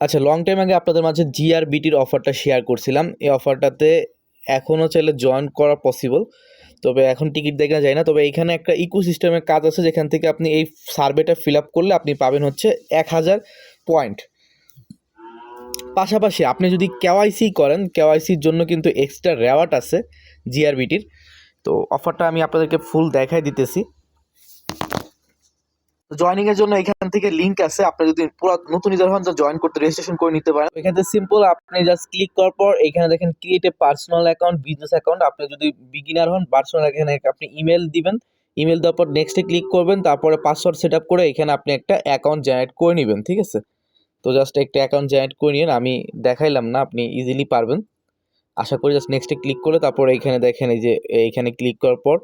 আচ্ছা long time আগে আপনাদের মাঝে জিআরবিটির অফারটা শেয়ার করছিলাম। এই অফারটাতে এখনও চাইলে জয়েন করা পসিবল তবে এখন টিকিট দেখে যায় না। তবে এইখানে একটা ইকো সিস্টেমের কাজ আছে, যেখান থেকে আপনি এই সার্ভেটা ফিল আপ করলে আপনি পাবেন হচ্ছে এক হাজার পয়েন্ট পাশাপাশি আপনি যদি কেওয়াইসি করেন কেওয়াইসির জন্য কিন্তু এক্সট্রা রেওয়ার্ড আছে জিআরবিটির তো অফারটা আমি আপনাদেরকে ফুল দেখাই দিতেছি। জয়নিং এর জন্য এখান থেকে লিংক আছে। আপনি যদি পুরো নতুন ইউজার হন জয়েন করতে রেজিস্ট্রেশন করে নিতে পারেন। এখান থেকে সিম্পল আপনি জাস্ট ক্লিক করার পর, এখানে দেখেন create a personal account business account আপনি যদি বিগিনার হন পার্সোনাল এখানে আপনি ইমেল দিবেন। ইমেল দেওয়ার পর নেক্সটে ক্লিক করবেন। তারপরে পাসওয়ার্ড সেট আপ করে এখানে আপনি একটা অ্যাকাউন্ট জেনারেট করে নেবেন, ঠিক আছে? তো জাস্ট একটা অ্যাকাউন্ট জেনারেট করে নিন আমি দেখাইলাম না, আপনি ইজিলি পারবেন। আশা করি জাস্ট নেক্সটে ক্লিক করে তারপর এইখানে দেখেন এই যে এইখানে ক্লিক করার পর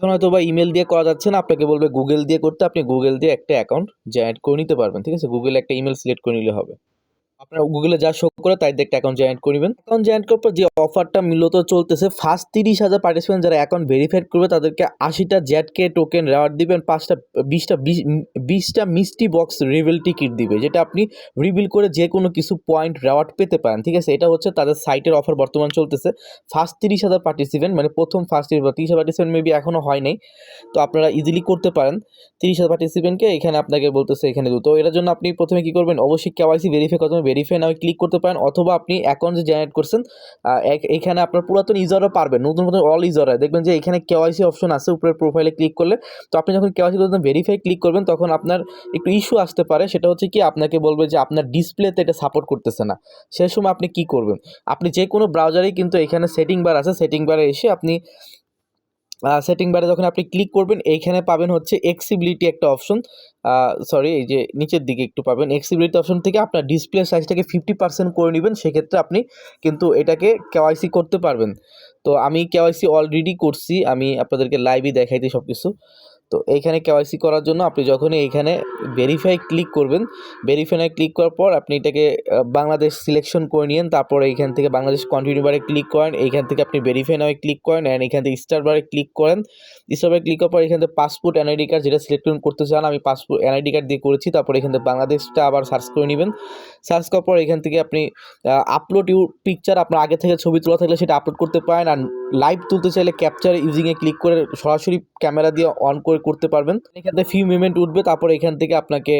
এখন হয়তো বা ইমেল দিয়ে করা যাচ্ছে না, আপনাকে বলবে গুগল দিয়ে করতে, আপনি গুগল দিয়ে একটা অ্যাকাউন্ট জেনারেট করে নিতে পারবেন, ঠিক আছে? গুগলে একটা ইমেল সিলেক্ট করে নিলে হবে। আপনার গুগলে যা শো করে তাই একটা অ্যাকাউন্ট জেনারেট করে নেবেন অ্যাকাউন্ট জেনারেট করার পর যে অফারটা মূলত চলতেছে ফার্স্ট তিরিশ হাজার পার্টিসিপেন্ট যারা অ্যাকাউন্ট ভেরিফাইড করবে, তাদেরকে আশিটা জেডকে টোকেন রেওয়ার্ড দিবেন, পাঁচটা, বিশটা বিশটা মিষ্টি বক্স রিভিল টিকিট দিবে, যেটা আপনি রিভিল করে যে কোনো কিছু পয়েন্ট রেওয়ার্ড পেতে পারেন, ঠিক আছে? এটা হচ্ছে তাদের সাইটের অফার বর্তমান চলতেছে। ফার্স্ট তিরিশ হাজার পার্টিসিপেন্ট মানে প্রথম ফার্স্ট তিরিশ হাজার পার্টিসিপেন্ট মেবি এখনও হয় নাই, তো আপনারা ইজিলি করতে পারেন। তিরিশ হাজার পার্টিসিপেন্টকে এখানে আপনাকে বলতেছে এখানে তো এটার জন্য আপনি প্রথমে কী করবেন? অবশ্যই কেওয়াইসি ভেরিফাই করতে ভেরিফাই নামে ক্লিক করতে পারেন, অথবা আপনি অ্যাকাউন্ট যে জেনারেট করছেন এখানে আপনার পুরাতন ইউজারও পারবেন, নতুন নতুন অল ইউজার দেখবেন যে এখানে কেওয়াইসি অপশন আছে, উপরের প্রোফাইলে ক্লিক করলে। তো আপনি যখন কেওয়াইসি করতে ভেরিফাই ক্লিক করবেন, তখন আপনার একটু ইস্যু আসতে পারে। সেটা হচ্ছে কি, আপনাকে বলবে যে আপনার ডিসপ্লেতে এটা সাপোর্ট করতেছে না। সে সময় আপনি কি করবেন? আপনি যে কোনো ব্রাউজারেই কিন্তু এখানে সেটিং বার আছে সেটিং বারে এসে আপনি সেটিং বারে যখন আপনি ক্লিক করবেন, এইখানে পাবেন হচ্ছে এক্সিবিলিটি একটা অপশন সরি এই যে নিচের দিকে একটু পাবেন। এক্সিবিলিটি অপশন থেকে আপনার ডিসপ্লে সাইজটাকে ফিফটি পার্সেন্ট করে নেবেন। সেক্ষেত্রে আপনি কিন্তু এটাকে কেওয়াইসি করতে পারবেন। তো আমি কেওয়াইসি অলরেডি করছি। আমি আপনাদেরকে লাইভই দেখাইতে সব কিছু তো এইখানে কেওয়াইসি করার জন্য আপনি যখনই এইখানে ভেরিফাই ক্লিক করবেন ভেরিফাই ক্লিক করার পর আপনি এটাকে বাংলাদেশ সিলেকশন করে নিন তারপর এইখান থেকে বাংলাদেশ কন্টিনিউ বারে ক্লিক করেন, এইখান থেকে আপনি ভেরিফাই নামে ক্লিক করেন অ্যান্ড এখান থেকে স্টার বারে ক্লিক করেন। স্টার বারে ক্লিক করার পর এখান থেকে পাসপোর্ট এনআইডি কার্ড যেটা সিলেক্ট করতে চান, আমি পাসপোর্ট এনআইডি কার্ড দিয়ে করেছি, তারপর এখান থেকে বাংলাদেশটা আবার সার্চ করে নেবেন। সার্চ করার পর এখান থেকে আপনি আপলোড ইউ পিকচার আপনার আগে থেকে ছবি তোলা থাকলে সেটা আপলোড করতে পারেন, আর লাইভ তুলতে চাইলে ক্যাপচার ইউজিংয়ে ক্লিক করে সরাসরি ক্যামেরা দিয়ে অন করে করতে পারবেন। এখান থেকে ফিউ মুভমেন্ট উঠবে, তারপর এখান থেকে আপনাকে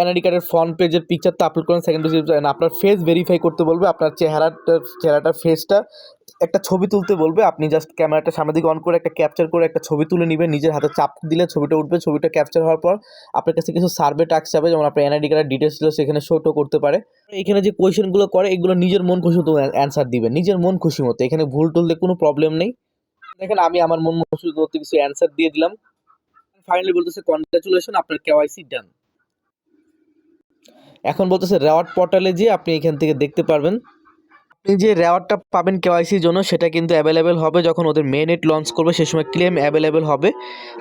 এনআইডি কার্ডের ফ্রন্ট পেজের পিকচারটা আপলোড করেন সেকেন্ড আপনার ফেস ভেরিফাই করতে বলবে, আপনার চেহারাটা চেহারাটা ফেসটা একটা ছবি তুলতে বলবে, আপনি জাস্ট ক্যামেরাটা সামনে দিকে অন করে একটা ক্যাপচার করে একটা ছবি তুলে নেবেন, নিজের হাতে চাপ দিলে ছবিটা উঠবে, ছবিটা ক্যাপচার হওয়ার পর আপনার কাছে কিছু সার্ভে টাক্স যাবে, যেমন আপনার এনআইডি কার্ডের ডিটেলস ছিল সেখানে শোটো করতে পারে। এখানে যে কোয়েশনগুলো করে, এগুলো নিজের মন খুশি মতো অ্যান্সার দিবেন নিজের মন খুশি মতো। এখানে ভুল টুলতে কোনো প্রবলেম নেই। দেখেন, আমি আমার মন খুশি মতো কিছু অ্যান্সার দিয়ে দিলাম। ফাইনালি বলতেছে কনগ্রাচুলেশন আপনার কেওয়াইসি ডান এখন বলতেছে রেওয়ার্ড পোর্টালে যে আপনি এখান থেকে দেখতে পারবেন। আপনি যে রেওয়ার্ডটা পাবেন কেওয়াইসির জন্য, সেটা কিন্তু অ্যাভেলেবেল হবে যখন ওদের মেনেট লঞ্চ করবে, সে সময় ক্লেম অ্যাভেলেবেল হবে।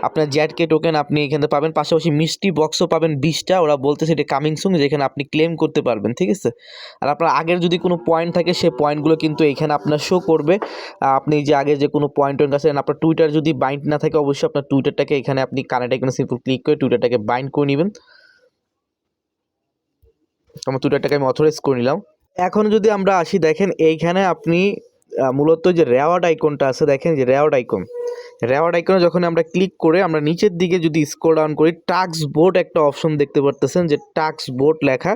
আপনার জ্যাটকে টোকেন আপনি এখানে পাবেন, পাশাপাশি মিষ্টি বক্সও পাবেন বিশটা। ওরা বলতেছে এটা কামিং সুন যেখানে আপনি ক্লেম করতে পারবেন, ঠিক আছে? আর আপনার আগের যদি কোনো পয়েন্ট থাকে, সে পয়েন্টগুলো কিন্তু এখানে আপনার শো করবে। আপনি যে আগে যে কোনো পয়েন্ট আছে আপনার টুইটার যদি বাইন্ড না থাকে, অবশ্যই আপনার টুইটারটাকে এখানে আপনি কানেক্ট এখানে সিম্পল ক্লিক করে টুইটারটাকে বাইন্ড করে নেবেন। আমার টুইটারটাকে আমি অথরাইজ করে নিলাম। এখন যদি আমরা আসি, দেখেন এইখানে আপনি মূলত যে রেওয়ার্ড আইকনটা আছে, দেখেন যে রেওয়ার্ড আইকন। রেওয়ার্ড আইকনে যখন আমরা ক্লিক করে আমরা নিচের দিকে যদি স্ক্রল ডাউন করি টাক্স বোর্ড একটা অপশন দেখতে পারতেছেন যে টাক্স বোর্ড লেখা।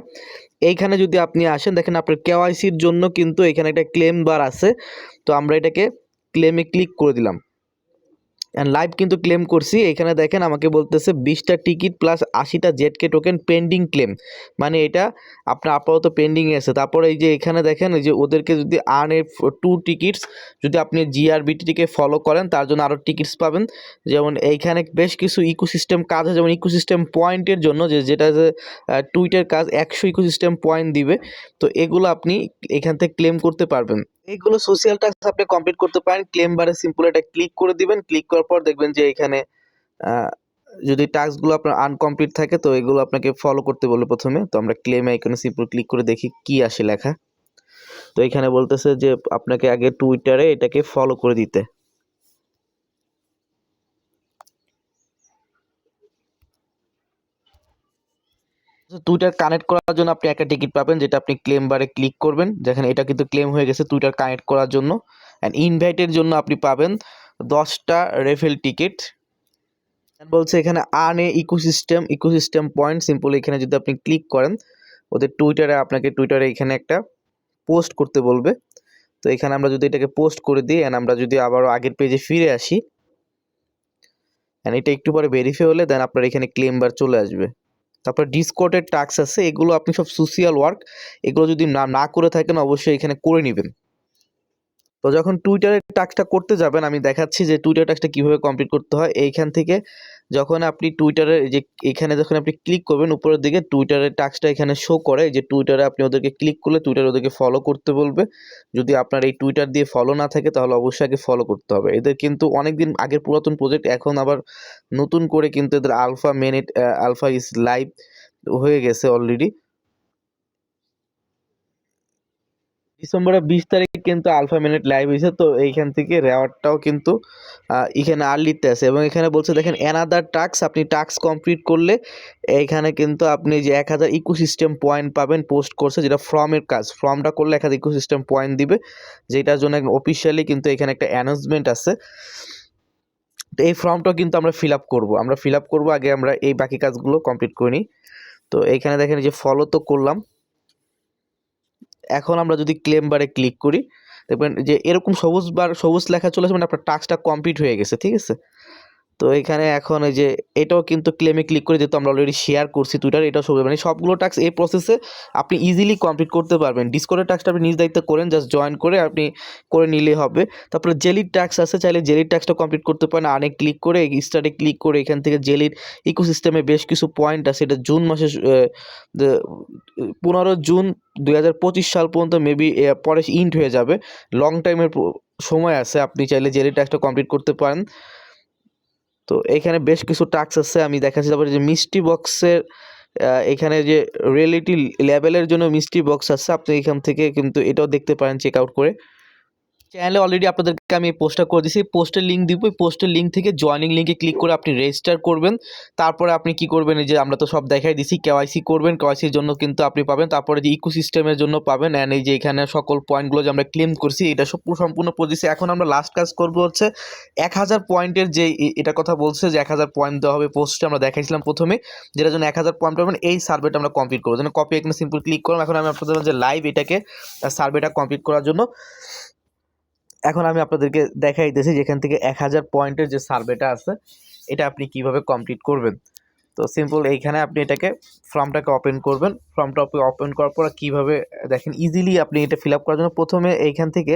এইখানে যদি আপনি আসেন, দেখেন আপনার কেওয়াইসির জন্য কিন্তু এখানে একটা ক্লেম বার আছে। তো আমরা এটাকে ক্লেমে ক্লিক করে দিলাম। লাইভ কিন্তু ক্লেম করছি। এখানে দেখেন আমাকে বলতেছে বিশটা টিকিট প্লাস আশিটা জেটকে টোকেন পেন্ডিং ক্লেম মানে এটা আপনার আপাতত পেন্ডিংয়ে আছে। তারপরে এই যে এখানে দেখেন, এই যে ওদেরকে যদি আর্ন এ টু টিকিটস যদি আপনি জিআরবিটিকে ফলো করেন, তার জন্য আরও টিকিটস পাবেন। যেমন এইখানে বেশ কিছু ইকোসিস্টেম কাজ আছে। যেমন ইকোসিস্টেম পয়েন্টের জন্য যে যেটা যে টুইটের কাজ একশো ইকোসিস্টেম পয়েন্ট দিবে। তো এগুলো আপনি এখান থেকে ক্লেম করতে পারবেন। এইগুলো সোশ্যাল টাস্ক আপনি কমপ্লিট করতে পারেন। ক্লেম বারে সিম্পল এটা ক্লিক করে দিবেন। ক্লিক করার পর দেখবেন যে এখানে যদি টাস্কগুলো আপনার আনকমপ্লিট থাকে, তো এগুলো আপনাকে ফলো করতে বলবে প্রথমে। তো আমরা ক্লেম আইকনে সিম্পল ক্লিক করে দেখি কি আসে লেখা। তো এখানে বলতেছে যে আপনাকে আগে টুইটারে এটাকে ফলো করে দিতে। টুইটার কানেক্ট করার জন্য আপনি একটা টিকিট পাবেন, যেটা আপনি ক্লেম বারে ক্লিক করবেন। যেখানে এটা কিন্তু ক্লেম হয়ে গেছে টুইটার কানেক্ট করার জন্য। অ্যান্ড ইনভাইটের জন্য আপনি পাবেন দশটা রেফেল টিকিট বলছে এখানে earn a ecosystem ecosystem point simple এখানে যদি আপনি ক্লিক করেন, ওদের টুইটারে আপনাকে টুইটারে এখানে একটা পোস্ট করতে বলবে। তো এখানে আমরা যদি এটাকে পোস্ট করে দিই অ্যান্ড আমরা যদি আবারও আগের পেজে ফিরে আসি অ্যান্ড এটা একটু পরে ভেরিফাই হলে দেন আপনার এখানে ক্লেম বার চলে আসবে। তারপর ডিসকোটের টাস্ক আছে, এগুলো আপনি সব সোশিয়াল ওয়ার্ক এগুলো যদি না না করে থাকেন অবশ্যই এখানে করে নেবেন। তো যখন টুইটারের টাস্কটা করতে যাবেন, আমি দেখাচ্ছি যে টুইটার টাক্সটা কীভাবে কমপ্লিট করতে হয়। এইখান থেকে যখন আপনি টুইটারে যে এখানে যখন আপনি ক্লিক করবেন, উপরের দিকে টুইটারের টাস্কটা এখানে শো করে যে টুইটারে আপনি ওদেরকে ক্লিক করলে টুইটার ওদেরকে ফলো করতে বলবে। যদি আপনার এই টুইটার দিয়ে ফলো না থাকে, তাহলে অবশ্যই আগে ফলো করতে হবে। এদের কিন্তু অনেক দিন আগের পুরাতন প্রজেক্ট এখন আবার নতুন করে কিন্তু এদের alpha mainnet alpha is live হয়ে গেছে অলরেডি ডিসেম্বরের বিশ তারিখ কিন্তু আলফা মিনিট লাইভ হয়েছে, তো এইখান থেকে রেওয়ার্ডটাও কিন্তু এখানে আর্লিতে আছে। এবং এখানে বলছে, দেখেন অ্যানাদার টাস্ক আপনি টাস্ক কমপ্লিট করলে এইখানে কিন্তু আপনি যে এক হাজার ইকোসিস্টেম পয়েন্ট পাবেন পোস্ট করছে যেটা ফর্মের কাজ। ফর্মটা করলে এক হাজার ইকোসিস্টেম পয়েন্ট দিবে, যেটার জন্য অফিসিয়ালি কিন্তু এখানে একটা অ্যানাউন্সমেন্ট আছে। তো এই ফর্মটাও কিন্তু আমরা ফিল আপ করব। আমরা ফিল আপ করব, আগে আমরা এই বাকি কাজগুলো কমপ্লিট করে নিই। তো এইখানে দেখেন যে ফলো তো করলাম। এখন আমরা যদি ক্লেম বারে ক্লিক করি, দেখবেন যে এরকম সবুজ বার, সবুজ লেখা চলে আসবে মানে আপনার টাস্কটা কমপ্লিট হয়ে গেছে, ঠিক আছে? তো এখানে এখন এই যে এটাও কিন্তু ক্লেমে ক্লিক করে যেহেতু আমরা অলরেডি শেয়ার করছি টুইটার এটাও সবুজ মানে সবগুলো টাস্ক এই প্রসেসে আপনি ইজিলি কমপ্লিট করতে পারবেন। ডিসকোডের টাস্কটা আপনি নিজ দায়িত্ব করেন জাস্ট জয়েন করে আপনি করে নিলেই হবে। তারপরে জেলির টাস্ক আছে, চাইলে জেলির টাস্কটা কমপ্লিট করতে পারেন। আনে ক্লিক করে স্টার্টে ক্লিক করে এখান থেকে জেলির ইকোসিস্টেমে বেশ কিছু পয়েন্ট আছে। এটা জুন মাসে পনেরো জুন দুই হাজার পঁচিশ সাল পর্যন্ত মেবি পরে ইন্ট হয়ে যাবে। লং টাইমের সময় আছে। আপনি চাইলে জেলির টাস্কটা কমপ্লিট করতে পারেন। তো এখানে বেশ কিছু টাক্স আছে। আমি দেখাচ্ছি তারপরে যে মিষ্টি বক্সের এখানে যে রিয়েলিটি লেভেলের জন্য মিষ্টি বক্স আছে, আপনি এখান থেকে কিন্তু এটাও দেখতে পারেন চেক আউট করে। চ্যানেলে অলরেডি আপনাদেরকে আমি পোস্টটা করে দিয়েছি। পোস্টের লিঙ্ক দিব। ওই পোস্টের লিঙ্ক থেকে জয়নিং লিঙ্কে ক্লিক করে আপনি রেজিস্টার করবেন। তারপরে আপনি কি করবেন? এই যে আমরা তো সব দেখাই দিছি কেওয়াইসি করবেন। কেওয়াইসির জন্য কিন্তু আপনি পাবেন। তারপরে যে ইকোসিস্টেমের জন্য পাবেন। অ্যান্ড এই যে এখানে সকল পয়েন্টগুলো যে আমরা ক্লেম করছি, এটা সব সম্পূর্ণ পজিছে এখন আমরা লাস্ট কাজ করব হচ্ছে এক হাজার পয়েন্টের যে এটা কথা বলছে যে এক হাজার পয়েন্ট দেওয়া হবে পোস্টে আমরা দেখাইছিলাম প্রথমে। যেটার জন্য এক হাজার পয়েন্ট পাবেন এই সার্ভেটা আমরা কমপ্লিট করব। যেন কপি এখানে সিম্পল ক্লিক করলাম। এখন আমি আপনাদের যে লাইভ এটাকে সার্ভেটা কমপ্লিট করার জন্য। এখন আমি আপনাদেরকে দেখাই দিতেছি যেখান থেকে এক হাজার পয়েন্টের যে সার্ভেটা আছে, এটা আপনি কীভাবে কমপ্লিট করবেন। তো সিম্পল এইখানে আপনি এটাকে ফর্মটাকে ওপেন করবেন। ফর্মটা ওপেন করার পর কীভাবে, দেখেন ইজিলি আপনি এটা ফিল আপ করার জন্য প্রথমে এইখান থেকে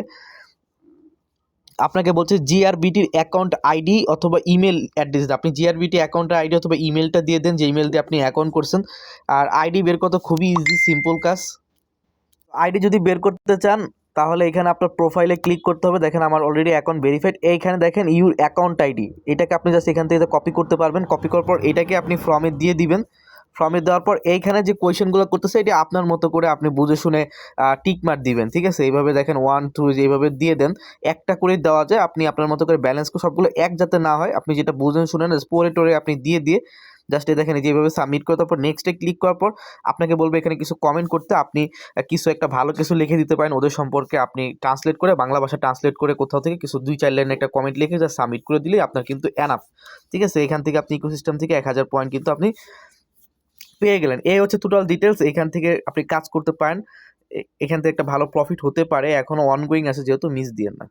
আপনাকে বলছে জিআরবিটির অ্যাকাউন্ট আইডি অথবা ইমেল অ্যাড্রেস আপনি জিআরবিটি অ্যাকাউন্টের আইডি অথবা ইমেলটা দিয়ে দেন, যে ইমেল দিয়ে আপনি অ্যাকাউন্ট করছেন। আর আইডি বের করতে খুবই ইজি সিম্পল কাজ। আইডি যদি বের করতে চান তাহলে এখানে আপনার প্রোফাইলে ক্লিক করতে হবে। দেখেন আমার অলরেডি অ্যাকাউন্ট ভেরিফাইড এইখানে দেখেন ইউর অ্যাকাউন্ট আইডি এটাকে আপনি জাস্ট এখান থেকে কপি করতে পারবেন। কপি করার পর এটাকে আপনি ফর্মে দিয়ে দিবেন। ফর্মে দেওয়ার পর এইখানে যে কোয়েশনগুলো করতেছে, এটি আপনার মতো করে আপনি বুঝে শুনে টিক মার দিবেন, ঠিক আছে? এইভাবে দেখেন ওয়ান টু এইভাবে দিয়ে দেন। একটা করে দেওয়া যায়। আপনি আপনার মতো করে ব্যালেন্স সবগুলো এক যাতে না হয়। আপনি যেটা বুঝেন শুনেন, পরে টোরে আপনি দিয়ে দিয়ে জাস্ট দেখেন, এই যে এইভাবে সাবমিট করে তারপর নেক্সটে ক্লিক করার পর আপনাকে বলবে এখানে কিছু কমেন্ট করতে। আপনি কিছু একটা ভালো কিছু লিখে দিতে পারেন। ওদের সম্পর্কে আপনি ট্রান্সলেট করে, বাংলা ভাষা ট্রান্সলেট করে কোথাও থেকে কিছু দুই, চার লাইনের একটা কমেন্ট লিখে যা সাবমিট করে দিলে আপনার কিন্তু এনাফ ঠিক আছে? এখান থেকে আপনি ইকোসিস্টেম থেকে এক হাজার পয়েন্ট কিন্তু আপনি পেয়ে গেলেন। এই হচ্ছে টোটাল ডিটেলস এখান থেকে আপনি কাজ করতে পারেন। এখান থেকে একটা ভালো প্রফিট হতে পারে। এখনও অনগোয়িং আছে, যেহেতু মিস দিয়েন না।